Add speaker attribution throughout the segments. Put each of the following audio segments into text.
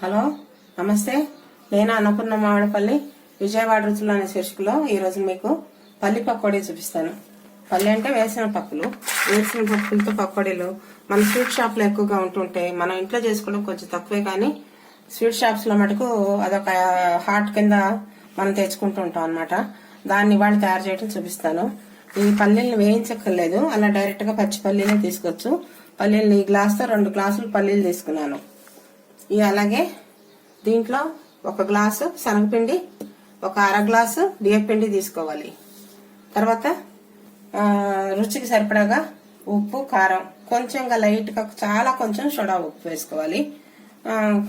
Speaker 1: Hello నమస్తే. నేను అన్నపూర్ణ మామిడిపల్లి విజయవాడ రుచులు అనే శీర్షికలో ఈరోజు మీకు పల్లి పకోడీ చూపిస్తాను. పల్లి అంటే వేసిన పప్పులు వేసిన పప్పులతో పకోడీలు. మన స్వీట్ షాప్లో ఎక్కువగా ఉంటుంటే మనం ఇంట్లో చేసుకోవడం కొంచెం తక్కువే కానీ స్వీట్ షాప్స్లో మటుకు అదొక హాట్ కింద మనం తెచ్చుకుంటూ ఉంటాం అనమాట దాన్ని వాళ్ళు తయారు చేయడం చూపిస్తాను. ఈ పల్లీలను వేయించక్కర్లేదు. అలా డైరెక్ట్గా పచ్చి పల్లీలే తీసుకోవచ్చు. పల్లీలు ఈ గ్లాస్తో రెండు గ్లాసులు పల్లీలు తీసుకున్నాను. ఇవి అలాగే దీంట్లో ఒక గ్లాసు శనగపిండి ఒక అర గ్లాసు బియ్యపిండి తీసుకోవాలి. తర్వాత రుచికి సరిపడాగా ఉప్పు కారం. కొంచెంగా లైట్గా చాలా కొంచెం సోడా ఉప్పు వేసుకోవాలి. ఆ,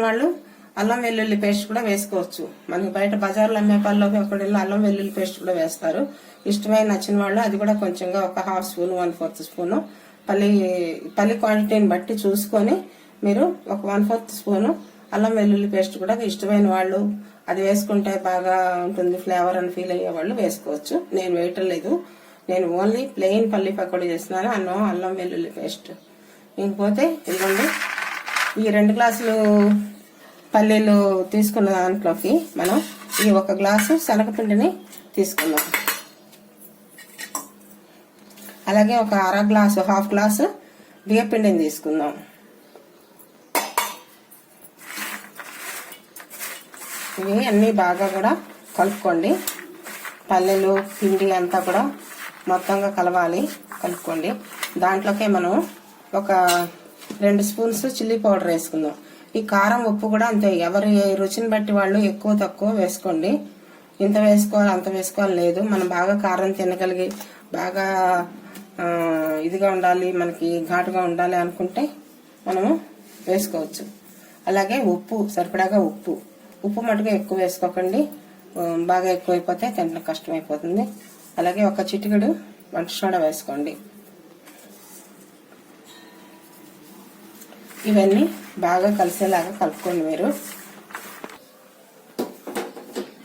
Speaker 1: వాళ్ళు అల్లం వెల్లుల్లి పేస్ట్ కూడా వేసుకోవచ్చు. మనకి బయట బజార్లో అమ్మే పళ్ళలోకి ఒకటి అల్లం వెల్లుల్లి పేస్ట్ కూడా వేస్తారు. ఇష్టమైన నచ్చిన వాళ్ళు అది కూడా కొంచెంగా ఒక half spoon one fourth spoon. పల్లి పల్లి క్వాంటిటీని బట్టి చూసుకొని మీరు ఒక వన్ ఫోర్త్ స్పూను అల్లం వెల్లుల్లి పేస్ట్ కూడా ఇష్టమైన వాళ్ళు అది వేసుకుంటే బాగా ఉంటుంది ఫ్లేవర్ అని ఫీల్ అయ్యే వాళ్ళు వేసుకోవచ్చు. నేను వేయటం లేదు నేను ఓన్లీ ప్లెయిన్ పల్లి పకోడీ చేస్తున్నాను. అన్నం అల్లం వెల్లుల్లి పేస్ట్. ఇంకపోతే ఇదిగోండి. ఈ రెండు గ్లాసులు పల్లీలు తీసుకున్న దాంట్లోకి మనం ఈ ఒక గ్లాసు శనగపిండిని తీసుకుందాం. అలాగే ఒక అర గ్లాసు హాఫ్ గ్లాసు బియ్యపిండిని తీసుకుందాం. ఇవి అన్నీ బాగా కూడా కలుపుకోండి. పల్లెలు పిండి అంతా కూడా మొత్తంగా కలవాలి కలుపుకోండి. దాంట్లోకే మనం ఒక రెండు స్పూన్స్ చిల్లీ పౌడర్ వేసుకుందాం. ఈ కారం ఉప్పు కూడా అంతే. ఎవరి రుచిని బట్టి వాళ్ళు ఎక్కువ తక్కువ వేసుకోండి. ఇంత వేసుకోవాలి అంత వేసుకోవాలి లేదు. మనం బాగా కారం తినగలిగి బాగా ఇదిగా ఉండాలి మనకి ఘాటుగా ఉండాలి అనుకుంటే మనము వేసుకోవచ్చు. అలాగే ఉప్పు సరిపడాగా ఉప్పు. ఉప్పు మటుకు ఎక్కువ వేసుకోకండి. బాగా ఎక్కువైపోతే తినడం కష్టమైపోతుంది. అలాగే ఒక చిటికెడు వంట సోడా వేసుకోండి. ఇవన్నీ బాగా కలిసేలాగా కలుపుకోండి మీరు.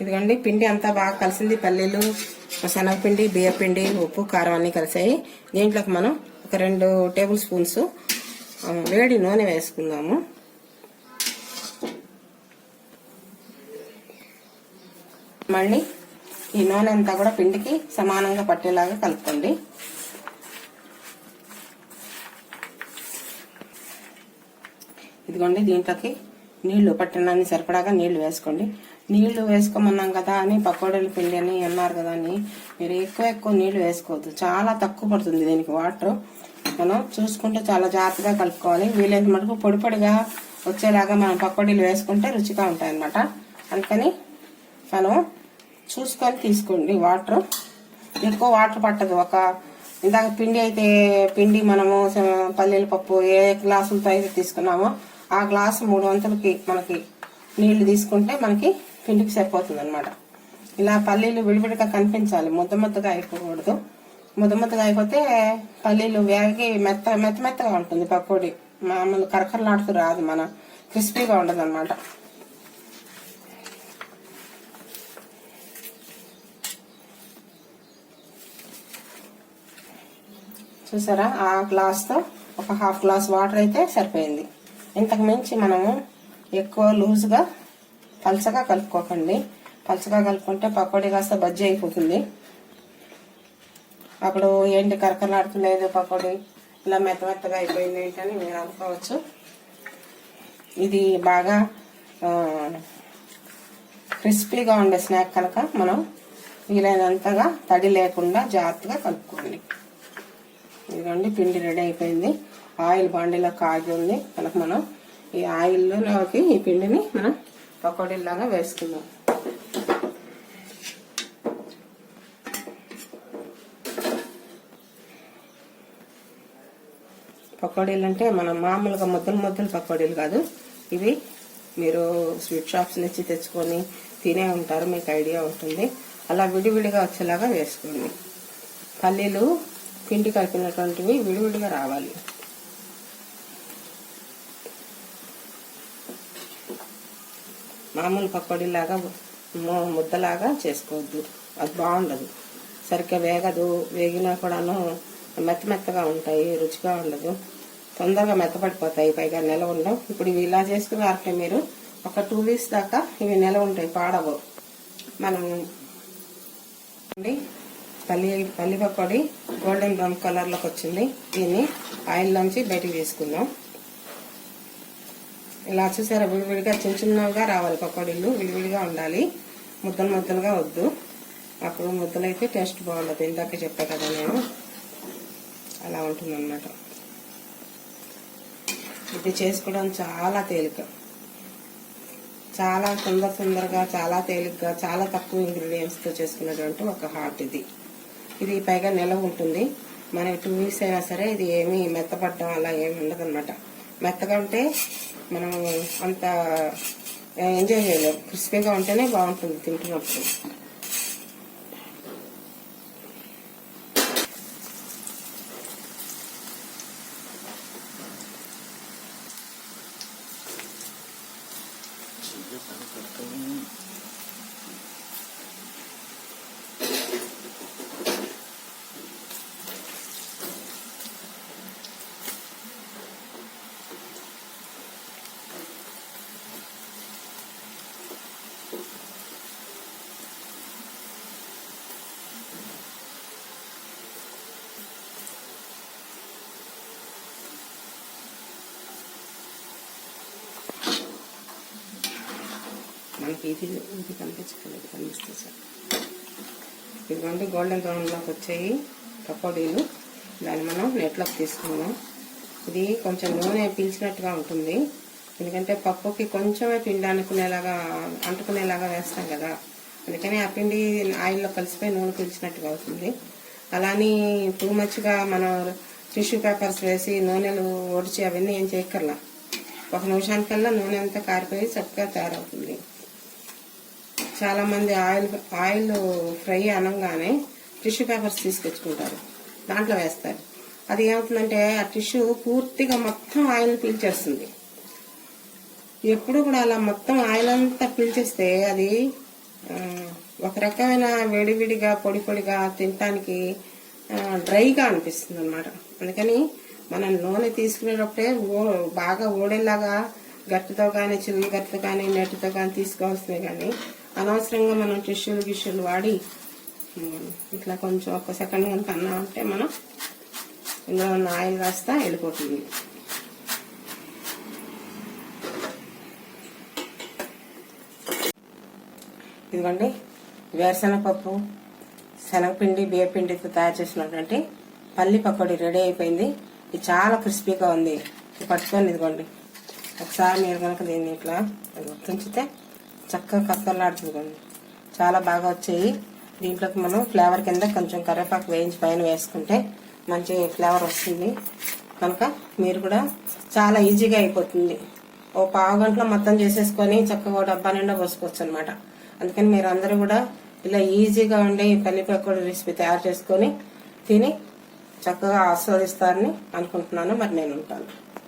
Speaker 1: ఇదిగోండి పిండి అంతా బాగా కలిసింది. పల్లీలు శనగపిండి బియ్యపిండి ఉప్పు కారం అన్నీ కలిసాయి. దీంట్లోకి మనం ఒక రెండు టేబుల్ స్పూన్స్ వేడి నూనె వేసుకుందాము. మళ్ళీ ఈ నూనె అంతా కూడా పిండికి సమానంగా పట్టేలాగా కలుపుకోండి. ఇదిగోండి దీంట్లోకి నీళ్ళు పట్టినాన్ని సరిపడాగా నీళ్ళు వేసుకోండి. నీళ్ళు వేసుకోమన్నాం కదా అని పకోడీల పిండి అని అన్నారు కదా అని మీరు ఎక్కువ ఎక్కువ నీళ్ళు వేసుకోవద్దు. చాలా తక్కువ పడుతుంది దీనికి వాటర్. మనం చూసుకుంటే చాలా జాగ్రత్తగా కలుపుకోవాలి. వీలైనంత మటుకు పొడి పొడిగా వచ్చేలాగా మనం పకోడీలు వేసుకుంటే రుచిగా ఉంటాయి అన్నమాట అందుకని మనం చూసుకొని తీసుకోండి. వాటర్. ఎక్కువ వాటర్ పట్టదు. ఒక ఇందాక పిండి అయితే పిండి మనము పల్లీల పప్పు ఏ గ్లాసులతో అయితే తీసుకున్నామో ఆ గ్లాసు మూడు వంతులకి మనకి నీళ్ళు తీసుకుంటే మనకి పిండికి సరిపోతుంది అనమాట ఇలా పల్లీలు విడివిడిగా కనిపించాలి. ముద్ద ముద్దగా అయిపోకూడదు. ముద్ద ముద్దగా అయిపోతే పల్లీలు వేగి మెత్త మెత్త మెత్తగా ఉంటుంది. పకోడీ. మామూలు కరకరలాడుతూ రాదు. మన క్రిస్పీగా ఉండదు అనమాట చూసారా? ఆ గ్లాస్తో ఒక హాఫ్ గ్లాస్ వాటర్ అయితే సరిపోయింది. ఇంతకు మించి మనము ఎక్కువ లూజ్గా పలచగా కలుపుకోకండి. పలచగా కలుపుకుంటే పకోడీ కాస్త బజ్జీ అయిపోతుంది. అప్పుడు ఏంటి కరకలాడుతులేదు పకోడీ? ఇలా మెత్త మెత్తగా అయిపోయింది ఏంటని మీరు అనుకోవచ్చు. ఇది బాగా క్రిస్పీగా ఉండే స్నాక్ కనుక మనం వీలైనంతగా తడి లేకుండా జాగ్రత్తగా కలుపుకోండి. ఇదిగోండి పిండి రెడీ అయిపోయింది. ఆయిల్ బాండీలో కాగి ఉంది. కనుక మనం ఈ ఆయిల్లోకి ఈ పిండిని మనం పకోడీలాగా వేసుకుందాం. పకోడీలు అంటే మనం మామూలుగా ముద్దలు ముద్దలు పకోడీలు కాదు. ఇవి మీరు స్వీట్ షాప్స్ నుంచి తెచ్చుకొని తినే ఉంటారు మీకు ఐడియా ఉంటుంది. అలా విడివిడిగా వచ్చేలాగా వేసుకోండి. పల్లీలు పిండి కలిపినటువంటివి విడివిడిగా రావాలి. మామూలు పకోడీలాగా ముద్దలాగా చేసుకోవద్దు. అది బాగుండదు. సరిగ్గా వేగదు. వేగినా కూడాను మెత్త మెత్తగా ఉంటాయి రుచిగా ఉండదు. తొందరగా మెత్తపడిపోతాయి. పైగా నెల ఉండవు. ఇప్పుడు ఇవి ఇలా చేసుకున్నారంటే మీరు ఒక టూ వీక్స్ దాకా ఇవి నెల ఉంటాయి. పాడవు. మనం అండి పల్లి పల్లి పకోడి గోల్డెన్ బ్రౌన్ కలర్లోకి వచ్చింది. దీన్ని ఆయిల్లోంచి బయటకు తీసుకుందాం. ఇలా చూసారా విడివిడిగా చిన్న చిన్నగా రావాలి. పకోడీలు విడివిడిగా ఉండాలి. ముద్దలు ముద్దలుగా వద్దు. అప్పుడు ముద్దలైతే టేస్ట్ బాగుండదు. ఇందాక చెప్పా కదా నేను. అలా ఉంటుందన్నమాట. ఇది చేసుకోవడం చాలా తేలిక. చాలా తొందర తొందరగా చాలా తేలిగ్గా చాలా తక్కువ ఇంగ్రీడియంట్స్తో చేసుకున్నటువంటి ఒక హాట్ ఇది. ఇది పైగా నిలవ ఉంటుంది. మనం టూ వీక్స్ అయినా సరే ఇది ఏమీ మెత్తపడడం అలా ఏమి ఉండదు అనమాట మెత్తగా ఉంటే మనం అంత ఎంజాయ్ చేయలేము క్రిస్పీగా ఉంటేనే బాగుంటుంది తింటున్నప్పుడు. నాకు ఇది ఇది కనిపించలేదు కనిపిస్తే సార్. ఇదిగోండి గోల్డెన్ బ్రౌన్లోకి వచ్చాయి పకోడీలు దాన్ని మనం నెట్లోకి తీసుకున్నాం ఇది కొంచెం నూనె పీల్చినట్టుగా ఉంటుంది. ఎందుకంటే పప్పుకి కొంచెమే పిండి అనుకునేలాగా అంటుకునేలాగా వేస్తాం కదా. అందుకని ఆ పిండి ఆయిల్లో కలిసిపోయి నూనె పీల్చినట్టుగా అవుతుంది. అలాని టూ మచ్గా మనం టిష్యూ పేపర్స్ వేసి నూనెలు ఒడిచి అవన్నీ ఏం చేయక్కర్లా. ఒక నిమిషానికల్లా నూనె అంతా కారిపోయి చక్కగా తయారవుతుంది. చాలామంది ఆయిల్ ఆయిల్ ఫ్రై అనగానే టిష్యూ పేపర్స్ తీసుకొచ్చుకుంటారు. దాంట్లో వేస్తారు. అది ఏమవుతుందంటే ఆ టిష్యూ పూర్తిగా మొత్తం ఆయిల్ పీల్చేస్తుంది. ఎప్పుడు కూడా అలా మొత్తం ఆయిల్ అంతా పీల్చేస్తే అది ఒక రకమైన వేడివిడిగా పొడి పొడిగా తినటానికి డ్రైగా అనిపిస్తుంది అనమాట అందుకని మనం నూనె తీసుకునేటప్పుడే ఓ బాగా ఓడేలాగా గట్టితో కానీ చిల్లు గట్టితో కానీ నెట్టితో కానీ తీసుకోవాల్సినవి కానీ అనవసరంగా మనం టిష్యూలు గిష్యూలు వాడి ఇట్లా కొంచెం ఒక సెకండ్ కనుక అన్నా ఉంటే మనం ఇందులో ఉన్న ఆయిల్ కాస్త వెళ్ళిపోతుంది. ఇదిగోండి వేరుశనగపప్పు శనగపిండి బియ్యపిండితో తయారు చేసినటువంటి పల్లి పకోడీ రెడీ అయిపోయింది. ఇది చాలా క్రిస్పీగా ఉంది. పట్టుకొని ఇదిగోండి. ఒకసారి మీరు కనుక దీన్ని ఇట్లా ఇదిగో తుంచితే చక్కగా కక్కలాడుతుందండి చాలా బాగా వచ్చాయి. దీంట్లోకి మనం ఫ్లేవర్ కింద కొంచెం కరివేపాకు వేయించి పైన వేసుకుంటే మంచి ఫ్లేవర్ వస్తుంది. కనుక మీరు కూడా చాలా ఈజీగా అయిపోతుంది. ఓ పావు గంటలో మొత్తం చేసేసుకొని చక్కగా డబ్బా నిండా పోసుకోవచ్చు అనమాట అందుకని మీరు అందరూ కూడా ఇలా ఈజీగా ఉండే ఈ పల్లి పకోడీ రెసిపీ తయారు చేసుకొని తిని చక్కగా ఆస్వాదిస్తారని అనుకుంటున్నాను. మరి నేను ఉంటాను.